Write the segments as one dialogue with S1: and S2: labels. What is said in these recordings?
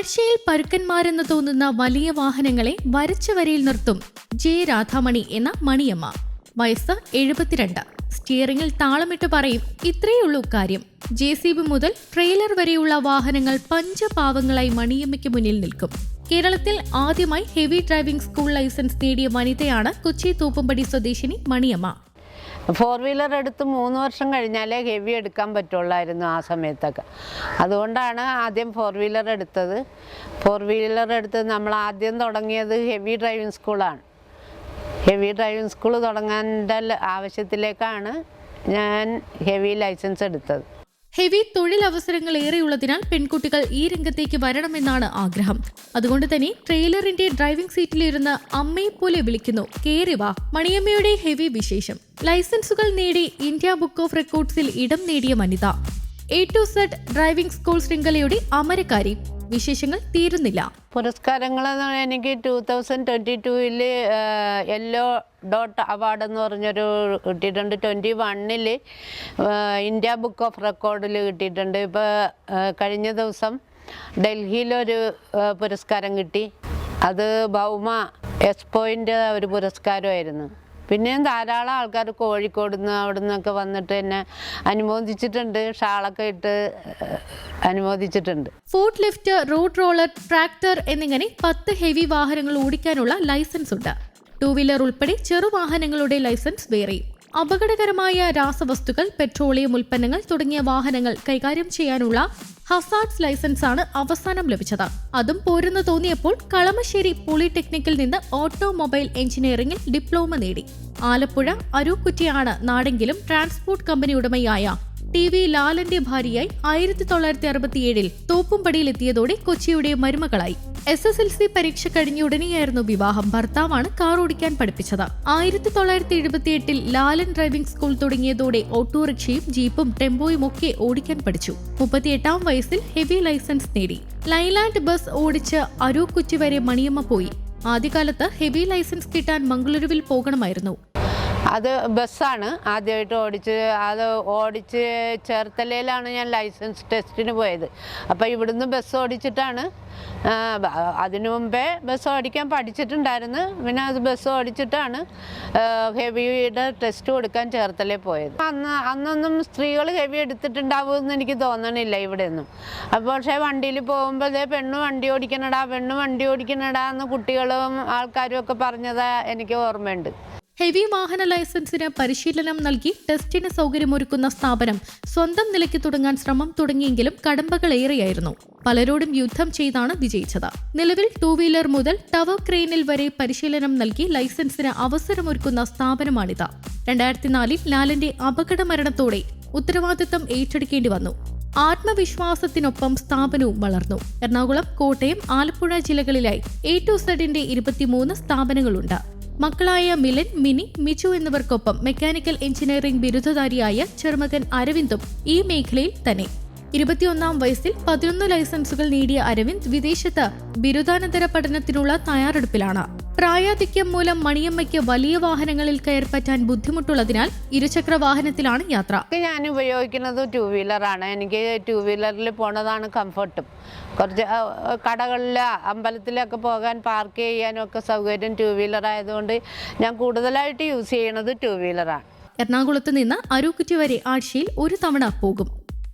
S1: കാഴ്ചയിൽ പരുക്കന്മാരെന്ന് തോന്നുന്ന വലിയ വാഹനങ്ങളെ വരച്ച വരയിൽ നിർത്തും ജെ രാധാമണി എന്ന മണിയമ്മ. വയസ്സ് എഴുപത്തിരണ്ട്. സ്റ്റിയറിംഗിൽ താളമിട്ട് പറയും ഇത്രയുള്ളൂ കാര്യം. ജെ സി ബി മുതൽ ട്രെയിലർ വരെയുള്ള വാഹനങ്ങൾ പഞ്ചപാവങ്ങളായി മണിയമ്മയ്ക്ക് മുന്നിൽ നിൽക്കും. കേരളത്തിൽ ആദ്യമായി ഹെവി ഡ്രൈവിംഗ് സ്കൂൾ ലൈസൻസ് നേടിയ വനിതയാണ് കൊച്ചി തൂപ്പമ്പടി സ്വദേശിനി മണിയമ്മ.
S2: ഫോർ വീലർ എടുത്ത് മൂന്ന് വർഷം കഴിഞ്ഞാലേ ഹെവി എടുക്കാൻ പറ്റുള്ളായിരുന്നു ആ സമയത്തൊക്കെ. അതുകൊണ്ടാണ് ആദ്യം ഫോർ വീലർ എടുത്തത് ഫോർ വീലർ എടുത്ത് നമ്മൾ ആദ്യം തുടങ്ങിയത് ഹെവി ഡ്രൈവിംഗ് സ്കൂളാണ്. ഹെവി ഡ്രൈവിംഗ് സ്കൂൾ തുടങ്ങേണ്ട ആവശ്യത്തിലേക്കാണ് ഞാൻ ഹെവി ലൈസൻസ് എടുത്തത്
S1: ഹെവി തൊഴിലവസരങ്ങൾ ഏറെയുള്ളതിനാൽ പെൺകുട്ടികൾ ഈ രംഗത്തേക്ക് വരണമെന്നാണ് ആഗ്രഹം. അതുകൊണ്ട് തന്നെ ട്രെയിലറിന്റെ ഡ്രൈവിംഗ് സീറ്റിലിരുന്ന് അമ്മയെ പോലെ വിളിക്കുന്നു. കേറി വാ. മണിയമ്മയുടെ ഹെവി വിശേഷം. ലൈസൻസുകൾ നേടി ഇന്ത്യ ബുക്ക് ഓഫ് റെക്കോർഡ്സിൽ ഇടം നേടിയ വനിത. A to Z driving school ശൃംഖലയുടെ അമരക്കാരി. വിശേഷങ്ങൾ തീരുന്നില്ല.
S2: പുരസ്കാരങ്ങൾ എനിക്ക് ടൂ തൗസൻഡ് ട്വന്റി ടൂവിൽ യെല്ലോ ഡോട്ട് അവാർഡ് എന്ന് പറഞ്ഞൊരു കിട്ടിയിട്ടുണ്ട്. ട്വന്റി വണ്ണിൽ ഇന്ത്യ ബുക്ക് ഓഫ് റെക്കോർഡിൽ കിട്ടിയിട്ടുണ്ട്. ഇപ്പോൾ കഴിഞ്ഞ ദിവസം ഡൽഹിയിലൊരു പുരസ്കാരം കിട്ടി. അത് ഭൗമ എക്സ്പോയിന്റെ ഒരു പുരസ്കാരമായിരുന്നു. പിന്നെയും ധാരാളം ആൾക്കാർ കോഴിക്കോട് നിന്ന് അവിടെ നിന്നൊക്കെ വന്നിട്ട് എന്നെ അനുമോദിച്ചിട്ടുണ്ട്. ഷാളൊക്കെ ഇട്ട് അനുമോദിച്ചിട്ടുണ്ട്.
S1: Forklift road roller tractor എന്നിങ്ങനെ പത്ത് ഹെവി വാഹനങ്ങൾ ഓടിക്കാനുള്ള ലൈസൻസ് ഉണ്ട്. ടൂ വീലർ ഉൾപ്പെടെ ചെറുവാഹനങ്ങളുടെ ലൈസൻസ് വേറെ. അപകടകരമായ രാസവസ്തുക്കൾ പെട്രോളിയം ഉൽപ്പന്നങ്ങൾ തുടങ്ങിയ വാഹനങ്ങൾ കൈകാര്യം ചെയ്യാനുള്ള ഹസാർഡ്സ് ലൈസൻസ് ആണ് അവസാനം ലഭിച്ചത്. അതും പോരെന്ന് തോന്നിയപ്പോൾ കളമശ്ശേരി പോളിടെക്നിക്കിൽ നിന്ന് ഓട്ടോമൊബൈൽ എഞ്ചിനീയറിംഗിൽ ഡിപ്ലോമ നേടി. ആലപ്പുഴ അരൂക്കുറ്റിയാണ് നാടെങ്കിലും ട്രാൻസ്പോർട്ട് കമ്പനി ഉടമയായ ടി വി ലാലന്റെ ഭാര്യയായി ആയിരത്തി തൊള്ളായിരത്തി അറുപത്തിയേഴിൽ തോപ്പുംപടിയിലെത്തിയതോടെ കൊച്ചിയുടെ മരുമകളായി. എസ് എസ് എൽ സി പരീക്ഷ കഴിഞ്ഞ ഉടനെയായിരുന്നു വിവാഹം. ഭർത്താവാണ് കാർ ഓടിക്കാൻ പഠിപ്പിച്ചത്. ആയിരത്തി തൊള്ളായിരത്തി എഴുപത്തിയെട്ടിൽ ലാലൻ ഡ്രൈവിംഗ് സ്കൂൾ തുടങ്ങിയതോടെ ഓട്ടോറിക്ഷയും ജീപ്പും ടെമ്പോയും ഒക്കെ ഓടിക്കാൻ പഠിച്ചു. മുപ്പത്തിയെട്ടാം വയസ്സിൽ ഹെവി ലൈസൻസ് നേടി. ലൈലാൻഡ് ബസ് ഓടിച്ച് അരൂക്കുറ്റി വരെ മണിയമ്മ പോയി. ആദ്യകാലത്ത് ഹെവി ലൈസൻസ് കിട്ടാൻ മംഗളൂരുവിൽ പോകണമായിരുന്നു.
S2: അത് ബസ്സാണ്. ആദ്യമായിട്ട് ഓടിച്ച് അത് ഓടിച്ച് ചേർത്തലയിലാണ് ഞാൻ ലൈസൻസ് ടെസ്റ്റിന് പോയത്. അപ്പോൾ ഇവിടുന്ന് ബസ് ഓടിച്ചിട്ടാണ് അതിനു മുമ്പേ ബസ് ഓടിക്കാൻ പഠിച്ചിട്ടുണ്ടായിരുന്നു. പിന്നെ അത് ബസ് ഓടിച്ചിട്ടാണ് ഹെവിയുടെ ടെസ്റ്റ് കൊടുക്കാൻ ചേർത്തലയിൽ പോയത്. അന്ന് അന്നൊന്നും സ്ത്രീകൾ ഹെവി എടുത്തിട്ടുണ്ടാവുമെന്ന് എനിക്ക് തോന്നണില്ല ഇവിടെ നിന്നും അപ്പോൾ പക്ഷേ വണ്ടിയിൽ പോകുമ്പോഴേ പെണ്ണ് വണ്ടി ഓടിക്കണടാ പെണ്ണ് വണ്ടി ഓടിക്കണടാ എന്ന് കുട്ടികളും ആൾക്കാരും ഒക്കെ പറഞ്ഞതാ എനിക്ക് ഓർമ്മയുണ്ട്.
S1: ഹെവി വാഹന ലൈസൻസിന് പരിശീലനം നൽകി ടെസ്റ്റിന് സൗകര്യമൊരുക്കുന്ന സ്ഥാപനം സ്വന്തം നിലയ്ക്ക് തുടങ്ങാൻ ശ്രമം തുടങ്ങിയെങ്കിലും കടമ്പകൾ ഏറെയായിരുന്നു പലരോടും യുദ്ധം ചെയ്താണ് വിജയിച്ചത്. നിലവിൽ ടൂ വീലർ മുതൽ ടവർ ക്രെയിനിൽ വരെ പരിശീലനം നൽകി ലൈസൻസിന് അവസരമൊരുക്കുന്ന സ്ഥാപനമാണിത്. രണ്ടായിരത്തി നാലിൽ ലാലിന്റെ അപകട മരണത്തോടെ ഉത്തരവാദിത്തം ഏറ്റെടുക്കേണ്ടി വന്നു. ആത്മവിശ്വാസത്തിനൊപ്പം സ്ഥാപനവും വളർന്നു. എറണാകുളം കോട്ടയം ആലപ്പുഴ ജില്ലകളിലായി എ ടു സെഡിന്റെ ഇരുപത്തിമൂന്ന് സ്ഥാപനങ്ങളുണ്ട്. മക്കളായ മിലൻ മിനി മിച്ചു എന്നിവർക്കൊപ്പം മെക്കാനിക്കൽ എഞ്ചിനീയറിംഗ് ബിരുദധാരിയായ ചെറുമകൻ അരവിന്ദും ഈ മേഖലയിൽ തന്നെ. ഇരുപത്തിയൊന്നാം വയസ്സിൽ പതിനൊന്ന് ലൈസൻസുകൾ നേടിയ അരവിന്ദ് വിദേശത്ത് ബിരുദാനന്തര പഠനത്തിനുള്ള തയ്യാറെടുപ്പിലാണ്. പ്രായാധിക്യം മൂലം മണിയമ്മയ്ക്ക് വലിയ വാഹനങ്ങളിൽ കയർപ്പറ്റാൻ ബുദ്ധിമുട്ടുള്ളതിനാൽ ഇരുചക്ര വാഹനത്തിലാണ് യാത്ര.
S2: ഞാൻ ഉപയോഗിക്കുന്നത് ടൂ വീലറാണ് എനിക്ക് ടൂ വീലറിൽ പോണതാണ് കംഫർട്ടും കുറച്ച് കടകളിൽ അമ്പലത്തിലൊക്കെ പോകാൻ പാർക്ക് ചെയ്യാനും ഒക്കെ സൗകര്യം ടൂ വീലർ ആയതുകൊണ്ട് ഞാൻ കൂടുതലായിട്ട് യൂസ് ചെയ്യണത് ടൂ വീലറാണ്
S1: എറണാകുളത്ത് നിന്ന് അരൂക്കുറ്റി വരെ ആഴ്ചയിൽ ഒരു തവണ പോകും.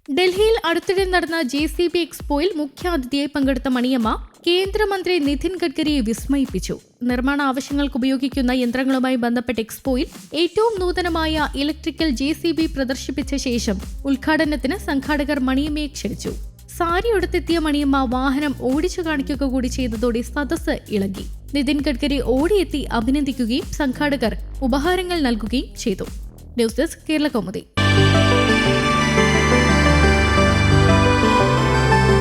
S1: ഡൽഹിയിൽ അടുത്തിടെ നടന്ന ജെ സി ബി എക്സ്പോയിൽ മുഖ്യാതിഥിയായി പങ്കെടുത്ത മണിയമ്മ കേന്ദ്രമന്ത്രി നിതിൻ ഗഡ്കരിയെ വിസ്മയിപ്പിച്ചു. നിർമ്മാണ ആവശ്യങ്ങൾക്ക് ഉപയോഗിക്കുന്ന യന്ത്രങ്ങളുമായി ബന്ധപ്പെട്ട എക്സ്പോയിൽ ഏറ്റവും നൂതനമായ ഇലക്ട്രിക്കൽ ജെ സി ബി പ്രദർശിപ്പിച്ച ശേഷം ഉദ്ഘാടനത്തിന് സംഘാടകർ മണിയമ്മയെ ക്ഷണിച്ചു. സാരി ഉടുത്തെത്തിയ മണിയമ്മ വാഹനം ഓടിച്ചു കാണിക്കുക കൂടി ചെയ്തതോടെ സദസ്സ് ഇളകി. നിതിൻ ഗഡ്കരി ഓടിയെത്തി അഭിനന്ദിക്കുകയും സംഘാടകർ ഉപഹാരങ്ങൾ നൽകുകയും ചെയ്തു. News desk Kerala Kaumudi